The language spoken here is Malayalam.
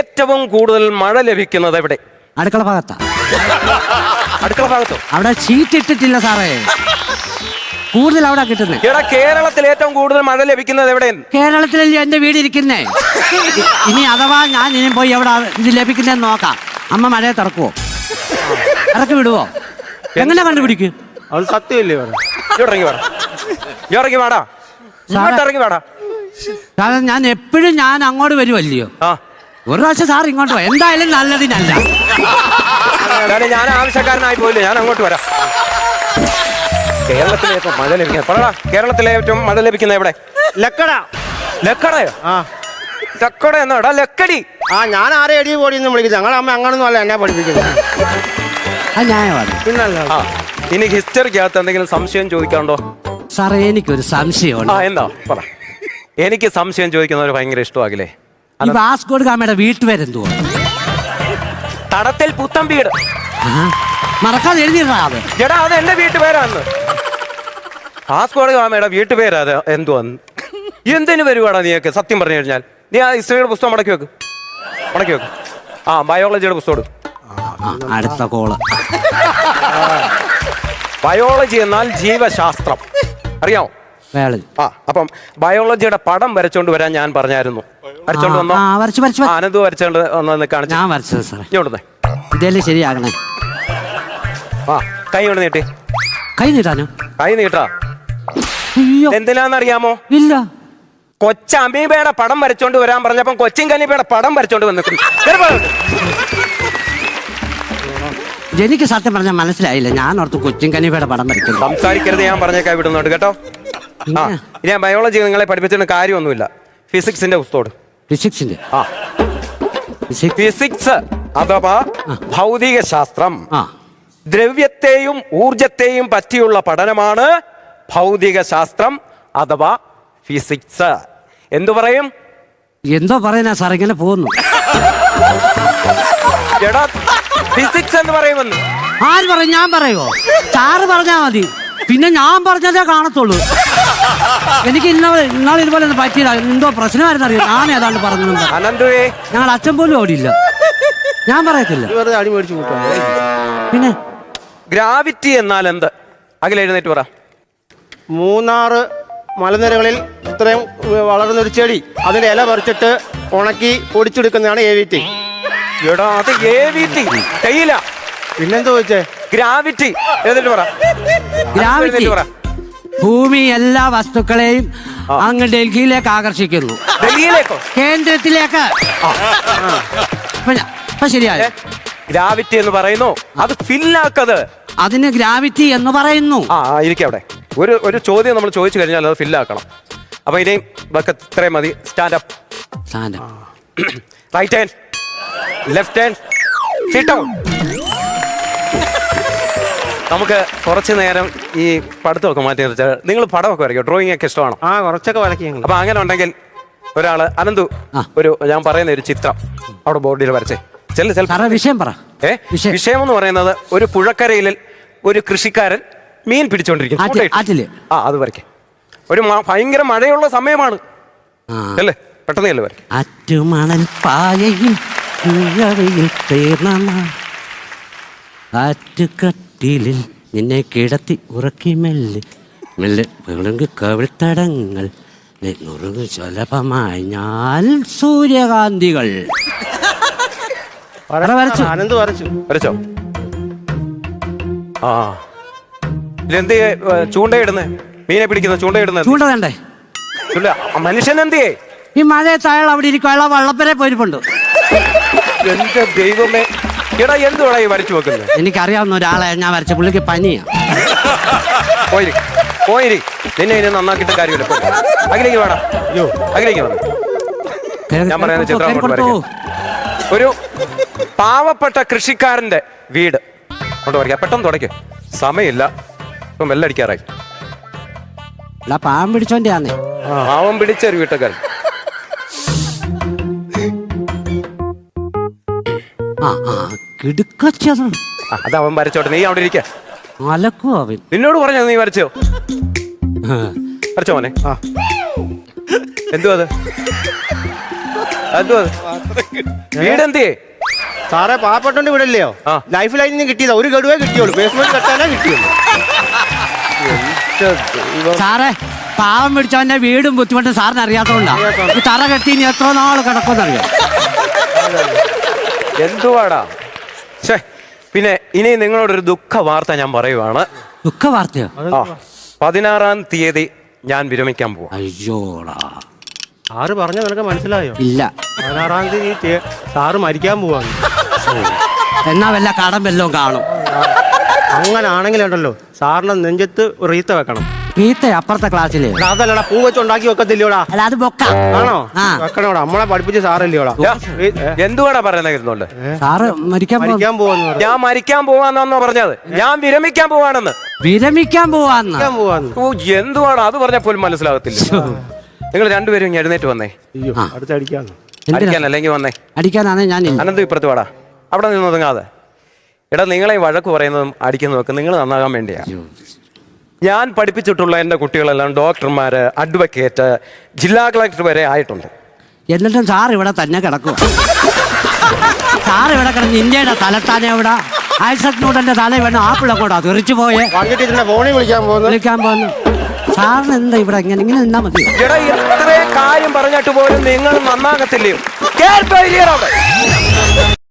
ഏറ്റവും കൂടുതൽ മഴ ലഭിക്കുന്നത് എവിടെ? അടുക്കള ഭാഗത്താ. അടുക്കള ഭാഗത്തോ? അവിടെ ഷീറ്റ് ഇട്ടിട്ടില്ല സാറേ. കൂടുതൽ അവിടെ കിട്ടുന്നത് എടാ കേരളത്തിൽ ഏറ്റവും കൂടുതൽ മഴ ലഭിക്കുന്നത് എവിടെ? കേരളത്തിലല്ലേ എന്റെ വീട് ഇരിക്കുന്നേ? ഇനി അഥവാ ഞാൻ ഇനി പോയി എവിടെ ഇത് ലഭിക്കുന്നതെന്ന് നോക്കാം. അമ്മ മഴയെ തുറക്കുവോ? ഇറക്കി വിടുവോ? എങ്ങനെ കണ്ടുപിടിക്കും? അത് സത്യമല്ലേ ഇറങ്ങി വേടാ. ഇറങ്ങി വേടാ. ഇറങ്ങി വേടാ. കാരണം ഞാൻ എപ്പോഴും ഞാൻ അങ്ങോട്ട് വരുമല്ലയോ ആ. ഒരു പ്രാവശ്യം സാർ ഇങ്ങോട്ട് വാ. എന്തായാലും നല്ലതിനല്ല ഞാൻ ഞാൻ ആവശ്യക്കാരനായി പോയില്ലേ? ഞാൻ അങ്ങോട്ട് വരാം. കേരളത്തിലെ ഏറ്റവും മഴ ലഭിക്കുന്നത് പറടാ കേരളത്തിലെ ഏറ്റവും മഴ ലഭിക്കുന്ന എവിടെ? ലക്കട. ലക്കടയോ? ആ. ലക്കട എന്നാടാ ലക്കടി. ആ ഞാൻ ആരെ എടി പോടി എന്ന് വിളിക്കുന്നത്? ഞങ്ങളുടെ അമ്മ അങ്ങനൊന്നും അല്ല എന്നെ പഠിപ്പിക്കുന്നത്. അത് ന്യായമാണ് പിന്നല്ല. ആ ഇനി ഹിസ്റ്ററിക്കകത്ത് എന്തെങ്കിലും സംശയം ചോദിക്കാണ്ടോ സാറേ എനിക്കൊരു സംശയമുണ്ട്. ആ എന്താ? പറ. എനിക്ക് സംശയം ചോദിക്കുന്നവർ ഭയങ്കര ഇഷ്ടമാകില്ലേ? ഈ വാസ്കോഡ് ഗാമയുടെ വീട്ടുപേരെന്തുവാ തടത്തിൽ പുത്തൻ വീട്. മറക്കാതെ എഴുതിയിട്ടാ അത്. എടാ അത് എന്റെ വീട്ടുപേരാന്ന്. വാസ്കോട് ഗാമയുടെ വീട്ടുപേരാ അത് എന്തുവാന്ന്? എന്തിനു വരുവാടാ നീയൊക്കെ? സത്യം പറഞ്ഞു കഴിഞ്ഞാൽ. നീ ആ ഹിസ്റ്ററിയുടെ പുസ്തകം മടക്കി വെക്ക്. മടക്കി വെക്ക്. ആ ബയോളജിയുടെ പുസ്തകം അടുത്ത കോൾ. ബയോളജി എന്നാൽ ജീവശാസ്ത്രം. അറിയാമോ? ആ അപ്പം ബയോളജിയുടെ പടം വരച്ചോണ്ട് വരാൻ ഞാൻ പറഞ്ഞായിരുന്നു. വരച്ചോണ്ട് വന്നോ? ആ വരച്ചു വരച്ചു ആ, അനന്ത് വരച്ചോണ്ട് വന്നു കാണിച്ചു. ഞാൻ വരച്ചത് സാറേ. ഇങ്ങോട്ടേ ഇതല്ലേ ശരിയാകണേ. ആ കൈ കൊണ്ട് നീട്ടി? കൈ നീട്ടാനോ? കൈ നീട്ടാ. അയ്യോ. എന്തിനാന്നറിയാമോ ഇല്ല. കൊച്ച അമീബയുടെ പടം വരച്ചോണ്ട് വരാൻ പറഞ്ഞപ്പം കൊച്ചിൻ കനീബയുടെ പടം വരച്ചോണ്ട് വന്നിട്ടുണ്ട്. പോ. എനിക്ക് സത്യം പറഞ്ഞാൽ മനസ്സിലായില്ല. ഞാൻ ഓർത്ത് കൊച്ചിൻ കനിവയുടെ പടം വരയ്ക്കുന്നു സംസാരിക്കരുത് ഞാൻ പറഞ്ഞേക്കാ വിടുന്നുണ്ട് കേട്ടോ? ആ ഇനി ഞാൻ ബയോളജി നിങ്ങളെ പഠിപ്പിച്ചിട്ട് കാര്യമൊന്നുമില്ല. ഫിസിക്സിന്റെ പുസ്തകം ഫിസിക്സിന്റെ ആ. ഫിസിക്സ് ഫിസിക്സ് അഥവാ ഭൗതിക ശാസ്ത്രം ആ. ദ്രവ്യത്തെയും ഊർജത്തെയും പറ്റിയുള്ള പഠനമാണ് ഭൗതിക ശാസ്ത്രം അഥവാ ഫിസിക്സ്. എന്തു പറയും? എന്തോ പറയുന്ന സാർ ഇങ്ങനെ പോകുന്നു. എടാ ഫിസിക്സ് എന്ന് പറയുമെന്ന്. ആര് പറയും? ഞാൻ പറയുമോ സാറ് പറഞ്ഞാ മതി. പിന്നെ ഞാൻ പറഞ്ഞതേ കാണത്തുള്ളൂ. എനിക്ക് ഇന്നലെ ഇന്നാളെ ഇതുപോലെ ഒന്ന് പറ്റിയില്ല എന്തോ പ്രശ്നമായിരുന്നു അറിയാം? ഞാൻ ഏതാണ്ട് പറഞ്ഞു അനന്തുവേ. ഞങ്ങൾ അച്ഛൻ പോലും ഓടിയില്ല. ഞാൻ പറയത്തില്ല. ഇത് വെറുതെ അടി മേടിച്ച് കൂട്ടാ പിന്നെ? ഗ്രാവിറ്റി എന്നാൽ എന്ത്? അഖില എഴുന്നേറ്റ് പറ. മൂന്നാറ് മലനിരകളിൽ ഇത്രയും വളർന്നൊരു ചെടി അതിന്റെ ഇല പറിച്ചിട്ട് ഉണക്കി പൊടിച്ചെടുക്കുന്നതാണ് എ വി ടി എടാ അത് എ വി ടി തേയില. പിന്നെന്താ ചോദിച്ചേ? ഗ്രാവിറ്റി. എഴുന്നേറ്റ് പറ. ഗ്രാവിറ്റി. ഭൂമി എല്ലാ വസ്തുക്കളെയും അങ്ങ് ഡൽഹിയിലേക്ക് ആകർഷിക്കുന്നു. ഡൽഹിയിലേക്കോ? കേന്ദ്രത്തിലേക്ക്. ശരിയായ. ഗ്രാവിറ്റി എന്ന് പറയുന്നു. അത് ഫില്ലാക്കത്. അതിന് ഗ്രാവിറ്റി എന്ന് പറയുന്നു. ആ അവിടെ. ഒരു ഒരു ചോദ്യം നമ്മൾ ചോദിച്ചു കഴിഞ്ഞാൽ അത് ഫില്ലാക്കണം. അപ്പൊ ഇനിയും ഇത്രയും മതി. സ്റ്റാൻഡപ്പ് സാധനം. Right hand left hand sit down നമുക്ക് കുറച്ച് നേരം ഈ പഠിത്തമൊക്കെ മാറ്റി നിർത്തിയാൽ നിങ്ങൾ പടമൊക്കെ വരയ്ക്കും? ഡ്രോയിങ് ഒക്കെ ഇഷ്ടമാണോ? ആ കുറച്ചൊക്കെ വരയ്ക്കും ഞങ്ങൾ അപ്പൊ അങ്ങനെ ഉണ്ടെങ്കിൽ ഒരാൾ അനന്തു ഒരു ഞാൻ പറയുന്ന ഒരു ചിത്രം അവിടെ ബോർഡിൽ വരച്ചേ. ചെല്ലു ചെല്ലു. സാറേ വിഷയം പറ. ഏ? വിഷയം. എന്ന് പറയുന്നത് ഒരു പുഴക്കരയിൽ ഒരു കൃഷിക്കാരൻ മീൻ പിടിച്ചോണ്ടിരിക്കുന്നു. ആ അത് വരയ്ക്കേ. ഒരു ഭയങ്കര മഴയുള്ള സമയമാണ്. അല്ലേ പെട്ടെന്ന് അല്ലേ വരയ്ക്കും. അറ്റുമണൽ പായയിൽ തീർന്ന ആറ്റുകട്ടിലിൽ നിന്നെ കിടത്തി ഉറക്കി മെല്ലെ. മെല്ലെ വിളങ്ങി കവിൾത്തടങ്ങൾ. നുറുങ്ങു സുലഭമായി ഞാൻ സൂര്യകാന്തികൾ. അവിടെ വരച്ചു. ആനന്ദ് വരച്ചു. വരച്ചോ? ആ. ഇതെന്ത് ചൂണ്ടയിടുന്നേ? മീനെ പിടിക്കുന്ന ചൂണ്ടയിടുന്നത് ചൂണ്ട വേണ്ടേ ഇല്ല മനുഷ്യൻ എന്തിയേ ഈ മഴയത്ത് അയാൾ അവിടെ ഇരിക്കും. അയാൾ വള്ളപ്പരെ പോയിരിപ്പുണ്ട്. എന്റെ ദൈവമേ. എടാ എന്തുവാടാ ഈ വരച്ചു വെക്കുന്നത്? എനിക്കറിയാവുന്ന ഒരാളെ ഞാൻ വരച്ച പുള്ളിക്ക് പനിയാ. പോയിരി പോയിരി. നിന്നെ ഇനി നന്നാക്കിയിട്ട് കാര്യമില്ല. പോ. അഖിലേക്ക് വേണം അയ്യോ. അഖിലേക്ക് വേണം ഞാൻ പറയുന്ന ചിത്രം അങ്ങോട്ട് കൊടുത്തോ. ഒരു പാവപ്പെട്ട കൃഷിക്കാരന്റെ വീട്. കൊണ്ട് വരയ്ക്കാം. പെട്ടെന്ന് തുടയ്ക്ക്. സമയമില്ല. ഇപ്പം വെല്ലടിക്കാറായി എടാ പാവം പിടിച്ചോന്റെ ആന്നേ പാവം പിടിച്ച ഒരു വീട്ടുകാരൻ. ആ ആ. കിടുക്കച്ചത്. ആ, അത് അവൻ വരച്ചോട്ടെ. നീ അവിടെ ഇരിക്ക. അലക്കും അവൻ. നിന്നോട് പറഞ്ഞോ നീ വരച്ചോ. വരച്ചോ മോനെ. ആ. എന്തുവാ അത്? എന്തുവാ വീടെന്തിയേ? സാറേ പാവപ്പെട്ടോണ്ട് വിടല്ലയോ? ആ. ലൈഫ് ലൈനിൽ നിന്ന് കിട്ടിയതാ. ഒരു ഗഡുവേ കിട്ടിയുള്ളൂ. ബേസ്മെന്റ് കെട്ടാനേ കിട്ടിയുള്ളൂ. സാറേ പാവം പിടിച്ചവന്റെ വീടും ബുദ്ധിമുട്ടും സാറിന് അറിയാത്തതുകൊണ്ടാ ഈ തറ കെട്ടി ഇനി എത്ര നാൾ കിടക്കുമെന്നറിയാം. എന്തുവാടാ? ഛേ പിന്നെ ഇനി നിങ്ങളോടൊരു ദുഃഖ വാർത്ത ഞാൻ പറയുവാണ്. ദുഃഖ വാർത്തയോ ആ പതിനാറാം തീയതി ഞാൻ വിരമിക്കാൻ പോവാം. അയ്യോടാ. സാറ് പറഞ്ഞ നിനക്ക് മനസ്സിലായോ? ഇല്ല. പതിനാറാം തീയതി ചേ- സാറ് മരിക്കാൻ പോവാണ്. എന്നാ വല്ല കടം വല്ലതും കാണും. അങ്ങനെ ആണെങ്കിലുണ്ടല്ലോ സാറിന്റെ നെഞ്ചത്ത് ഒരു റീത്ത വെക്കണം. വീത്തെ അപ്പുറത്തെ ക്ലാസ്സിൽ. എടാ, അതല്ലടാ പൂ വെച്ച് ഉണ്ടാക്കി വെക്കത്തില്ലയോടാ അല്ല അത് ബൊക്ക ആണോ? ആ. വെക്കണോടാ നമ്മളെ പഠിപ്പിച്ച സാറല്ലയോടാ യാ, എന്തുവാടാ പറയുന്നത് ഇരുന്നോണ്ട് സാറ് മരിക്കാൻ പോ മരിക്കാൻ പോവാന്ന് പറഞ്ഞു ഞാൻ മരിക്കാൻ പോവാന്നാന്നോ പറഞ്ഞത്? ഞാൻ വിരമിക്കാൻ പോവാണെന്ന്. വിരമിക്കാൻ പോവാന്ന്. മരിക്കാൻ പോവാന്ന്. ഓ എന്തുവാണ് അത് പറഞ്ഞാൽ പോലും മനസ്സിലാകത്തില്ല. നിങ്ങൾ രണ്ടുപേരും ഇങ്ങ് എഴുന്നേറ്റ് വന്നേ. അയ്യോ ആ. അടുത്തടിക്കാന്ന്. എന്തിനാ? അടിക്കാൻ അല്ലെങ്കിൽ വന്നേ. അടിക്കാനാണ് ഞാൻ അനന്ത് ഇപ്പുറത്ത് വാടാ. അവിടെ നിന്ന് ഒതുങ്ങാതെ. എടാ നിങ്ങളെ ഈ വഴക്ക് പറയുന്നതും അടിക്കുന്നതും ഒക്കെ നിങ്ങൾ നന്നാകാൻ വേണ്ടിയാ. ഞാൻ പഠിപ്പിച്ചിട്ടുള്ള എന്റെ കുട്ടികളെല്ലാം ഡോക്ടർമാർ അഡ്വക്കേറ്റ് ജില്ലാ കളക്ടർ വരെ ആയിട്ടുണ്ട്. എന്നിട്ടും സാർ ഇവിടെ തന്നെ കിടക്കും സാർ ഇവിടെ കിടന്ന് ഇന്ത്യയുടെ തലത്താനെ ഇവിടെ ഐസക് ന്യൂട്ടന്റെ തല വേണം? ആപ്പിളെ കൂടാ തെറിച്ചു പോയെ. വന്നിട്ട് ഇതിന്റെ ഫോണിൽ വിളിക്കാൻ പോകുന്നു. വിളിക്കാൻ പോകുന്നു. സാറിന് എന്താ ഇവിടെ ഇങ്ങനെ ഇങ്ങനെ നിന്നാ മതി. എടാ ഇത്രയും കാര്യം പറഞ്ഞിട്ട് പോലും നിങ്ങൾ നന്നാകത്തില്ലയോ അവിടെ.